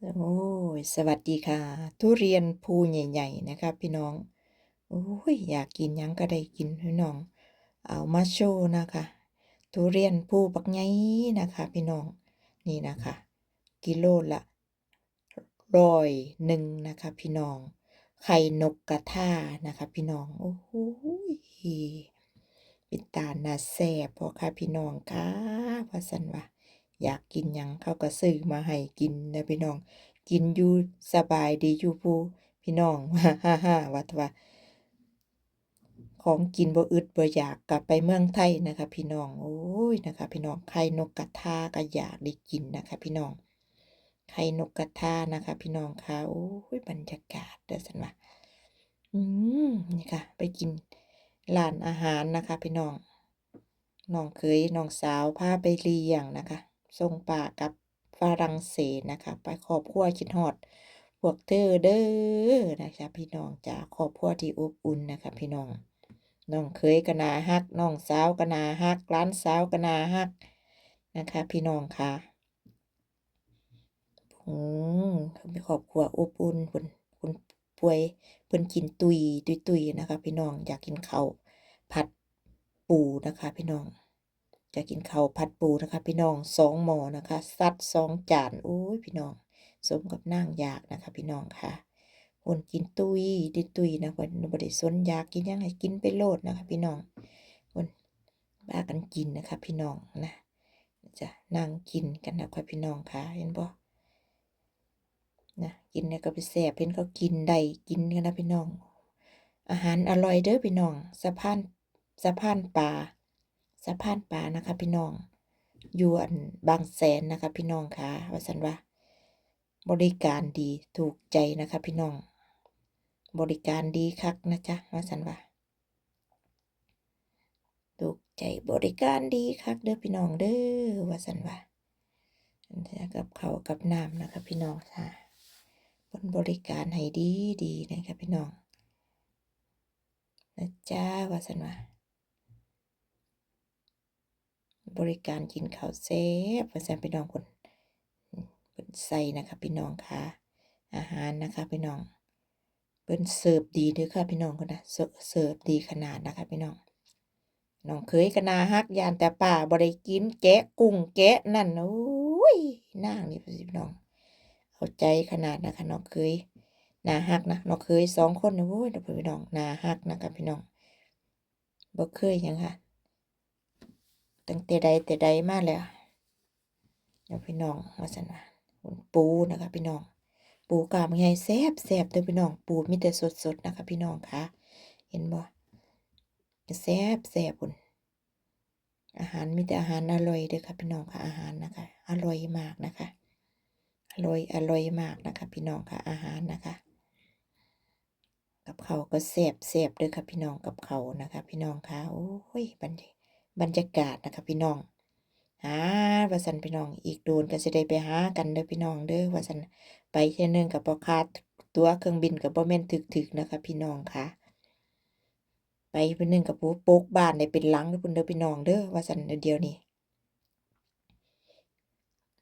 โอ้ยสวัสดีค่ะ ทุเรียนภูใหญ่ๆนะคะพี่น้องโอ้ยอยากกินยังก็ได้กินพี่น้อง เอามาโชว์นะคะ ทุเรียนภูบักใหญ่นะคะพี่น้องนี่นะคะ กิโลละร้อยหนึ่งนะคะพี่น้อง ไข่นกกระทานะคะพี่น้องโอ้โหเป็นตานาแซ่บพอค่ะพี่น้องค่ะว่าสันว่า อยากกินหยังเขาก็ซื้อมาให้กินนะพี่น้อง กินอยู่สบายดีอยู่ภูพี่น้องฮ่าฮ่าว่าแต่ว่าของกินบ่อึดบ่อยากกลับไปเมืองไทยนะคะ พี่น้องโอ้ยนะคะ พี่น้องไข่นกกระทาก็อยากได้กินนะคะ พี่น้องไข่นกกระทานะคะ พี่น้องค่ะโอ้ยบรรยากาศเด้อสันว่าอืมนี่ค่ะ ไปกินร้านอาหารนะคะ พี่น้องน้องเคยน้องสาวพาไปเลี้ยงนะคะ ส่งป่ากับฝรั่งเศสนะคะไปครอบครัวคิดฮอดพวกเธอเด้อนะคะพี่น้องจากครอบครัวที่อบอุ่นนะคะพี่น้องน้องเคยกนาฮักน้องสาวกนาฮักร้านสาวกนาฮักนะคะ พี่น้องค่ะอืมมีครอบครัวอบอุ่นเพิ่นเพิ่นป่วยเพิ่นกินตุยตุยๆนะคะ พี่น้องอยากกินข้าวผัดปูนะคะ พี่น้อง จะกินข้าวผัดปูนะคะ พี่น้องสองหม้อนะคะซัดสองจานโอ้ยพี่น้อง สมกับนางอยากนะคะ พี่น้องค่ะคนกินตุยดิตุยนะคนบริสนอยากกินยังไงกินไปโลดนะคะ พี่น้องคนบ้ากันกินนะคะ พี่น้องนะจะนั่งกินกันนะคะพี่น้องค่ะเห็นบ่นะกินเนี่ยก็ไปแสบเห็นเขากินได้กินกันนะพี่น้อง อาหารอร่อยเด้อพี่น้องสะพานสะพานปลา สะพานปลานะคะ พี่น้องอยู่อันบางแสนนะคะ พี่น้องค่ะว่าสันว่าบริการดีถูกใจนะคะ พี่น้อง บริการดีคักนะจ๊ะว่าสันว่าถูกใจบริการดีคักเด้อพี่น้องเด้อว่าสันว่ากับเขากับน้ำนะคะ พี่น้องค่ะบนบริการให้ดีดีนะคะ พี่น้องนะจ้าว่าสันว่า บริการกินข้าวเซฟว่าสันพี่น้องคนเป็นใส่นะคะพี่น้องค่ะ อาหารนะคะพี่น้องเป็นเสิร์ฟดีด้อค่ะพี่น้องคนนะเสิร์ฟดีขนาดนะคะพี่น้องน้องเคยกนาฮักยานแต่ป่าบริกินแกะกุ้งแกะนั่นโอ้ยนางนี่พี่น้องเข้าใจขนาดนะคะน้องเคยนาฮักนะน้องเคยสองคนนะโอ้ยนะพี่น้องนาฮักนะคะพี่น้องบ่เคยยังค่ะ ตั้งแต่ใดแต่ใดมาแล้วเดี๋ยวพี่น้องมาสันว่าปูนะคะพี่น้อง ปูกามไงแซบแซบเด้อพี่น้อง ปูมีแต่สดสดๆนะคะ พี่น้องคะเห็นบ่แซบแซบพุ่นอาหารมีแต่อาหารอร่อยเด้อค่ะพี่น้องค่ะอาหารนะคะ อร่อยมากนะคะอร่อยอร่อยมากนะคะ พี่น้องค่ะอาหารนะคะกับเขาก็แซบแซบเด้อค่ะพี่น้องกับเขานะคะ พี่น้องค่ะโอ้ยบรรย บรรยากาศนะคะพี่น้อง หาว่าสันพี่น้อง อีกโดนก็จะได้ไปหากันเด้อพี่น้องเด้อว่าสันไปเที่ยหนึงกับบ่คาดตัวเครื่องบินกับบ่แม่นถึกๆนะคะ พี่น้องค่ะ ไปเพิ่นหนึงกับผู้ปลูกบ้านได้เป็นหลังเด้อพิ่นเด้อพี่น้องเด้อว่าสันเดียวนี้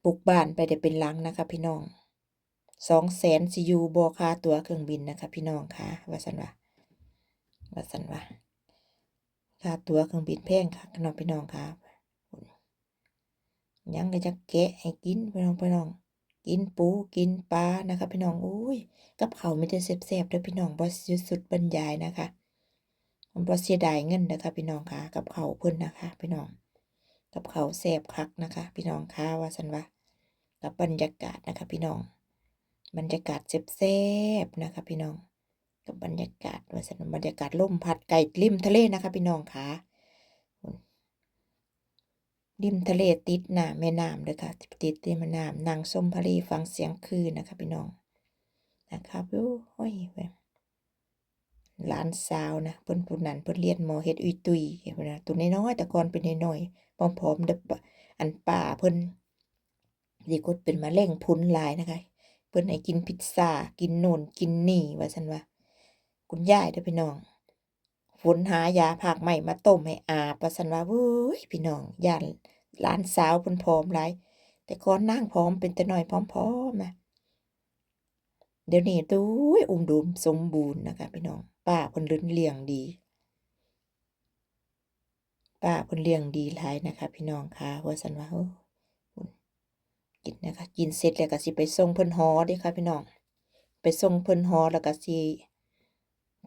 ปลูกบ้านไปได้เป็นหลังนะคะ พี่น้องสองแสนสิอยู่บ่ค่าตัวเครื่องบินนะคะ พี่น้องค่ะว่าสันว่าว่าสันว่า ค่าตั๋วเครื่องบินแพงค่ะน้องพี่น้องค่ะยังก็จะแกะให้กินพี่น้องพี่น้อง กินปูกินปลานะคะพี่น้องอุ้ยกับเขาวมีแต่แซ่บๆด้อพี่น้องบ่สุดบรรยายนะคะมันบ่เสียดายเงินนะคะพี่น้องค่ะกับเขาเพิ่นนะคะ พี่น้อง กับเขาวแซ่บคักนะคะ พี่น้องค่ะว่าสันว่ากับบรรยากาศนะคะ พี่น้อง บรรยากาศแซ่บๆนะคะ พี่น้อง กับบรรยากาศว่าสันบรรยากาศลมพัดไก่ริมทะเลนะคะพี่น้องค่ะริมทะเลติดน้ำแม่น้ำเลยค่ะติดริมแม่น้ำนางส้มพะลีฟังเสียงคืนนะคะพี่น้องนะครับโอ้ยเว้ยหลานสาวนะเพิ่นผู้นั้นเพิ่นเรียนหมอเฮ็ดอุยตุยเห็นบ่นะตัวน้อยแต่ก่อนเป็นน้อยๆผอมๆเดอันป้าเพิ่นดีกดเป็นมะเร็งพุนลายนะคะ เพิ่นให้กินพิซซ่ากินโน่นกินนี่ว่าซั่นว่า คุณยายเด้อพี่น้องฝนหายาผักใหม่มาต้มให้อาบว่าซั่นว่าเว้ยพี่น้องยานหลานสาวเพิ่นผอมหลายแต่ก่อนนางผอมเป็นแต่น้อยผอมๆนะเดี๋ยวนี้ตู้ยอุดมสมบูรณ์นะคะพี่น้องป้าเพิ่นเลี้ยงเลี้ยงดีป้าเพิ่นเลี้ยงดีหลายนะคะ พี่น้องค่ะว่าซั่นว่ากินนะคะกินเสร็จแล้วก็สิไปส่งเพิ่นหอเด้ค่ะพี่น้อง ไปส่งเพิ่นหอแล้วก็สิ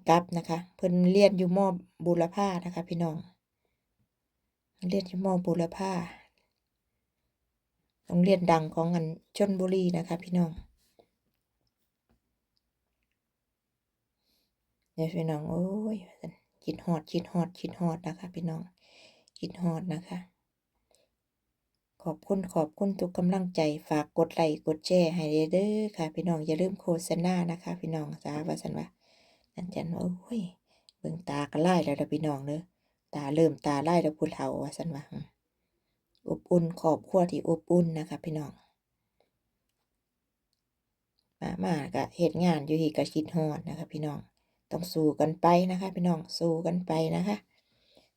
กลับนะคะ เพิ่นเรียนอยู่มอบูรพานะคะ พี่น้องเรียนอยู่มอบูรพาโรงเรียนดังของอันชลบุรีนะคะ พี่น้องเนี่ยพี่น้องโอ้ยคิดฮอดคิดฮอดคิดฮอดนะคะ พี่น้องคิดฮอดนะคะ ขอบคุณขอบคุณทุกกำลังใจฝากกดไลค์กดแชร์ให้เด้อค่ะ พี่น้องอย่าลืมโฆษณานะคะ พี่น้องจ้าวาสันว่า นั่นจันโอ้ยเบิ่งตาก็ไล่แล้วพี่น้องเด้อตาเริ่มตาไล่แล้วผู้เฒ่าว่าสันว่าอบอุ่นขอบครัวที่อบอุ่นนะคะพี่น้องมามาก็เฮ็ดงานอยู่ที่ก็คิดฮอดนะคะ พี่น้องต้องสู้กันไปนะคะ พี่น้องสู้กันไปนะคะ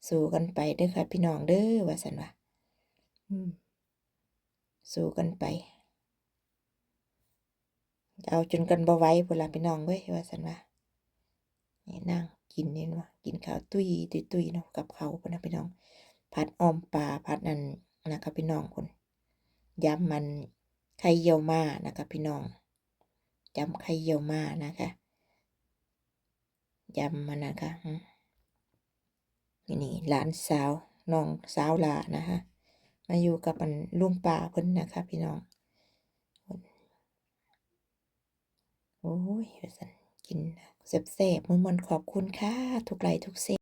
สู้กันไปเด้อค่ะ พี่น้องเด้อว่าสันว่าสู้กันไปเอาจนกันบ่ไว้พุ่นละพี่น้องเว้ยว่าซั่นว่า นี่นั่งกินเนี่ว่ากินข้าวตุ้ยตุยเนาะกับเขาพนะพี่น้อง ผัดอ้อมปลาผัดนั่นนะครับพี่น้องพุ่นยำมันไข่เยี่ยวมานะครับพี่น้องยำไข่เยี่ยวมานะคะยำมันนะคะนี่นี่หลานสาวน้องสาวหลานะคะมาอยู่กับมันลุงป่าเพิ่นนะคะพี่น้องโอ้ยว่าซั่น กินแซ่บๆม่วนๆขอบคุณค่ะ ทุกไลค์ทุกเซ